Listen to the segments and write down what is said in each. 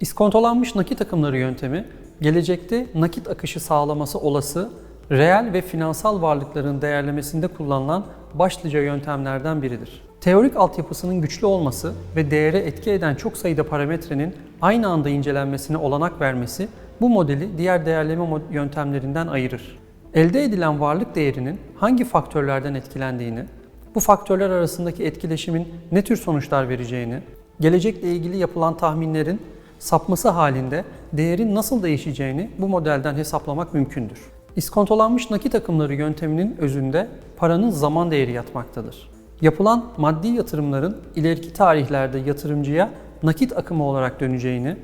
İskontolanmış nakit akımları yöntemi, gelecekte nakit akışı sağlaması olası reel ve finansal varlıkların değerlemesinde kullanılan başlıca yöntemlerden biridir. Teorik altyapısının güçlü olması ve değere etki eden çok sayıda parametrenin aynı anda incelenmesine olanak vermesi bu modeli diğer değerleme yöntemlerinden ayırır. Elde edilen varlık değerinin hangi faktörlerden etkilendiğini, bu faktörler arasındaki etkileşimin ne tür sonuçlar vereceğini, gelecekle ilgili yapılan tahminlerin sapması halinde değerin nasıl değişeceğini bu modelden hesaplamak mümkündür. İskontolanmış nakit akımları yönteminin özünde paranın zaman değeri yatmaktadır. Yapılan maddi yatırımların ileriki tarihlerde yatırımcıya nakit akımı olarak döneceğini,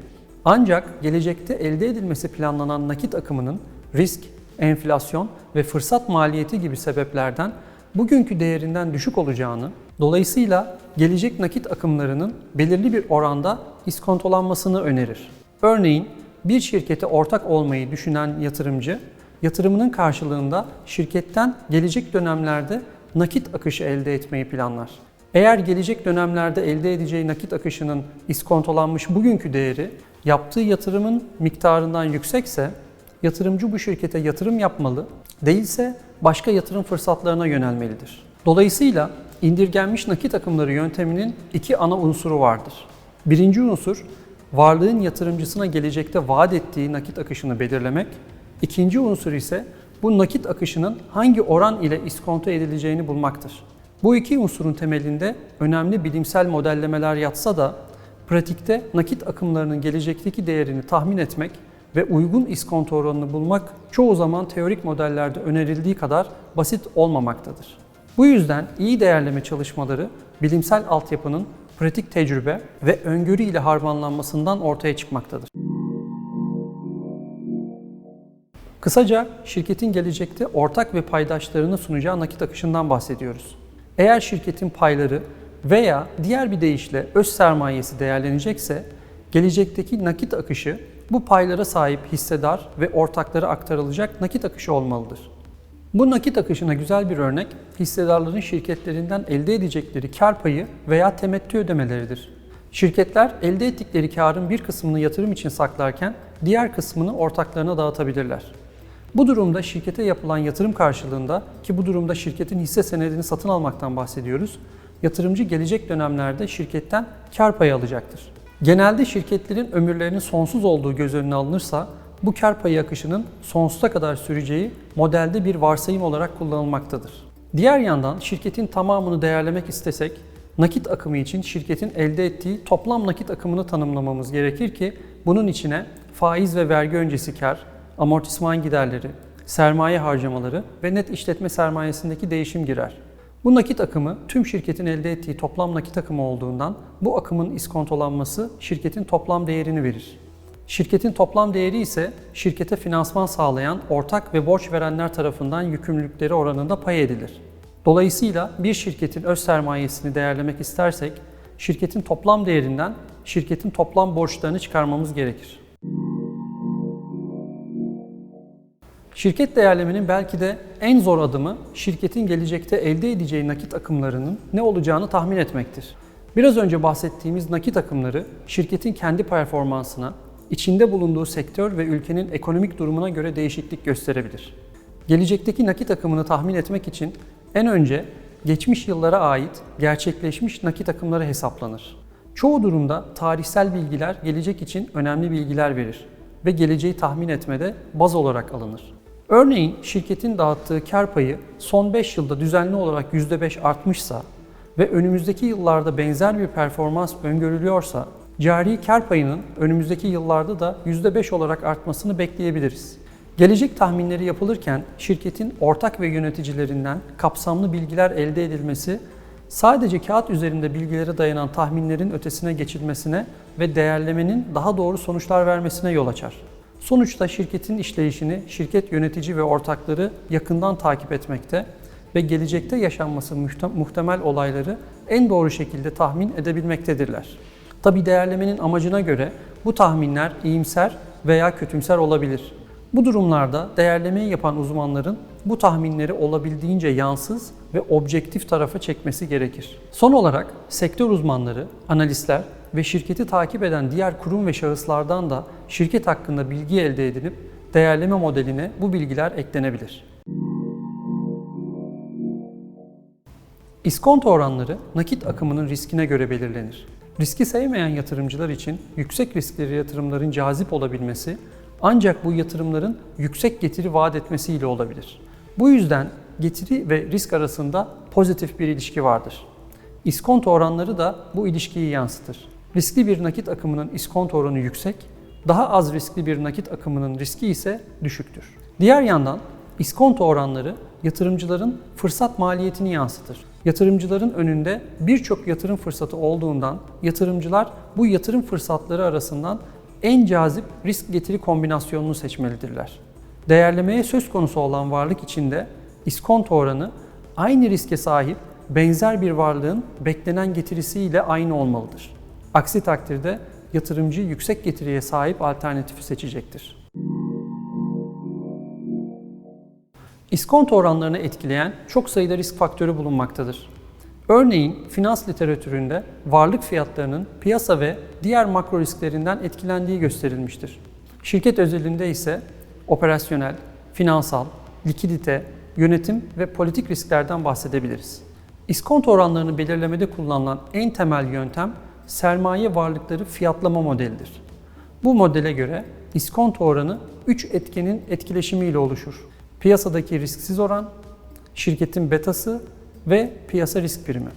ancak gelecekte elde edilmesi planlanan nakit akımının risk, enflasyon ve fırsat maliyeti gibi sebeplerden bugünkü değerinden düşük olacağını, dolayısıyla gelecek nakit akımlarının belirli bir oranda iskontolanmasını önerir. Örneğin bir şirkete ortak olmayı düşünen yatırımcı, yatırımının karşılığında şirketten gelecek dönemlerde nakit akışı elde etmeyi planlar. Eğer gelecek dönemlerde elde edeceği nakit akışının iskontolanmış bugünkü değeri yaptığı yatırımın miktarından yüksekse yatırımcı bu şirkete yatırım yapmalı, değilse başka yatırım fırsatlarına yönelmelidir. Dolayısıyla indirgenmiş nakit akımları yönteminin iki ana unsuru vardır. Birinci unsur, varlığın yatırımcısına gelecekte vaat ettiği nakit akışını belirlemek. İkinci unsur ise bu nakit akışının hangi oran ile iskonto edileceğini bulmaktır. Bu iki unsurun temelinde önemli bilimsel modellemeler yatsa da pratikte nakit akımlarının gelecekteki değerini tahmin etmek ve uygun iskonto oranını bulmak çoğu zaman teorik modellerde önerildiği kadar basit olmamaktadır. Bu yüzden iyi değerleme çalışmaları bilimsel altyapının pratik tecrübe ve öngörü ile harmanlanmasından ortaya çıkmaktadır. Kısaca şirketin gelecekte ortak ve paydaşlarına sunacağı nakit akışından bahsediyoruz. Eğer şirketin payları veya diğer bir deyişle öz sermayesi değerlenecekse gelecekteki nakit akışı bu paylara sahip hissedar ve ortaklara aktarılacak nakit akışı olmalıdır. Bu nakit akışına güzel bir örnek hissedarların şirketlerinden elde edecekleri kar payı veya temettü ödemeleridir. Şirketler elde ettikleri karın bir kısmını yatırım için saklarken diğer kısmını ortaklarına dağıtabilirler. Bu durumda şirkete yapılan yatırım karşılığında ki bu durumda şirketin hisse senedini satın almaktan bahsediyoruz. Yatırımcı gelecek dönemlerde şirketten kar payı alacaktır. Genelde şirketlerin ömürlerinin sonsuz olduğu göz önüne alınırsa bu kar payı akışının sonsuza kadar süreceği modelde bir varsayım olarak kullanılmaktadır. Diğer yandan şirketin tamamını değerlemek istesek nakit akımı için şirketin elde ettiği toplam nakit akımını tanımlamamız gerekir ki bunun içine faiz ve vergi öncesi kar, amortisman giderleri, sermaye harcamaları ve net işletme sermayesindeki değişim girer. Bu nakit akımı tüm şirketin elde ettiği toplam nakit akımı olduğundan bu akımın iskontolanması şirketin toplam değerini verir. Şirketin toplam değeri ise şirkete finansman sağlayan ortak ve borç verenler tarafından yükümlülükleri oranında pay edilir. Dolayısıyla bir şirketin öz sermayesini değerlemek istersek şirketin toplam değerinden şirketin toplam borçlarını çıkarmamız gerekir. Şirket değerlemenin belki de en zor adımı şirketin gelecekte elde edeceği nakit akımlarının ne olacağını tahmin etmektir. Biraz önce bahsettiğimiz nakit akımları şirketin kendi performansına, içinde bulunduğu sektör ve ülkenin ekonomik durumuna göre değişiklik gösterebilir. Gelecekteki nakit akımını tahmin etmek için en önce geçmiş yıllara ait gerçekleşmiş nakit akımları hesaplanır. Çoğu durumda tarihsel bilgiler gelecek için önemli bilgiler verir ve geleceği tahmin etmede baz olarak alınır. Örneğin şirketin dağıttığı kar payı son 5 yılda düzenli olarak %5 artmışsa ve önümüzdeki yıllarda benzer bir performans öngörülüyorsa cari kar payının önümüzdeki yıllarda da %5 olarak artmasını bekleyebiliriz. Gelecek tahminleri yapılırken şirketin ortak ve yöneticilerinden kapsamlı bilgiler elde edilmesi sadece kağıt üzerinde bilgilere dayanan tahminlerin ötesine geçilmesine ve değerlemenin daha doğru sonuçlar vermesine yol açar. Sonuçta şirketin işleyişini şirket yönetici ve ortakları yakından takip etmekte ve gelecekte yaşanması muhte- muhtemel olayları en doğru şekilde tahmin edebilmektedirler. Tabi değerlemenin amacına göre bu tahminler iyimser veya kötümser olabilir. Bu durumlarda değerlemeyi yapan uzmanların bu tahminleri olabildiğince yansız ve objektif tarafa çekmesi gerekir. Son olarak sektör uzmanları, analistler ve şirketi takip eden diğer kurum ve şahıslardan da şirket hakkında bilgi elde edilip değerleme modeline bu bilgiler eklenebilir. İskonto oranları nakit akımının riskine göre belirlenir. Riski sevmeyen yatırımcılar için yüksek riskli yatırımların cazip olabilmesi ancak bu yatırımların yüksek getiri vaat etmesiyle olabilir. Bu yüzden getiri ve risk arasında pozitif bir ilişki vardır. İskonto oranları da bu ilişkiyi yansıtır. Riskli bir nakit akımının iskonto oranı yüksek, daha az riskli bir nakit akımının riski ise düşüktür. Diğer yandan iskonto oranları yatırımcıların fırsat maliyetini yansıtır. Yatırımcıların önünde birçok yatırım fırsatı olduğundan yatırımcılar bu yatırım fırsatları arasından en cazip risk getiri kombinasyonunu seçmelidirler. Değerlemeye söz konusu olan varlık içinde iskonto oranı aynı riske sahip benzer bir varlığın beklenen getirisiyle aynı olmalıdır. Aksi takdirde yatırımcı yüksek getiriye sahip alternatifi seçecektir. İskonto oranlarını etkileyen çok sayıda risk faktörü bulunmaktadır. Örneğin finans literatüründe varlık fiyatlarının piyasa ve diğer makro risklerinden etkilendiği gösterilmiştir. Şirket özelinde ise operasyonel, finansal, likidite, yönetim ve politik risklerden bahsedebiliriz. İskonto oranlarını belirlemede kullanılan en temel yöntem sermaye varlıkları fiyatlama modelidir. Bu modele göre iskonto oranı 3 etkenin etkileşimiyle oluşur. Piyasadaki risksiz oran, şirketin betası ve piyasa risk primi.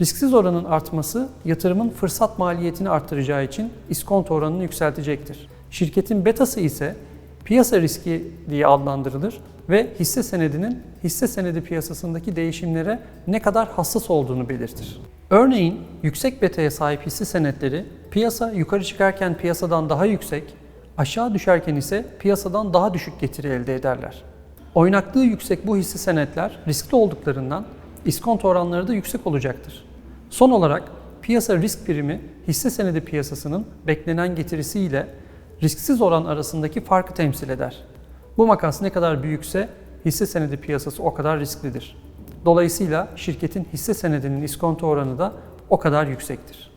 Risksiz oranın artması yatırımın fırsat maliyetini arttıracağı için iskonto oranını yükseltecektir. Şirketin betası ise piyasa riski diye adlandırılır ve hisse senedinin hisse senedi piyasasındaki değişimlere ne kadar hassas olduğunu belirtir. Örneğin yüksek betaya sahip hisse senetleri piyasa yukarı çıkarken piyasadan daha yüksek, aşağı düşerken ise piyasadan daha düşük getiri elde ederler. Oynaklığı yüksek bu hisse senetler riskli olduklarından iskonto oranları da yüksek olacaktır. Son olarak piyasa risk primi hisse senedi piyasasının beklenen getirisi ile risksiz oran arasındaki farkı temsil eder. Bu makas ne kadar büyükse hisse senedi piyasası o kadar risklidir. Dolayısıyla şirketin hisse senedinin iskonto oranı da o kadar yüksektir.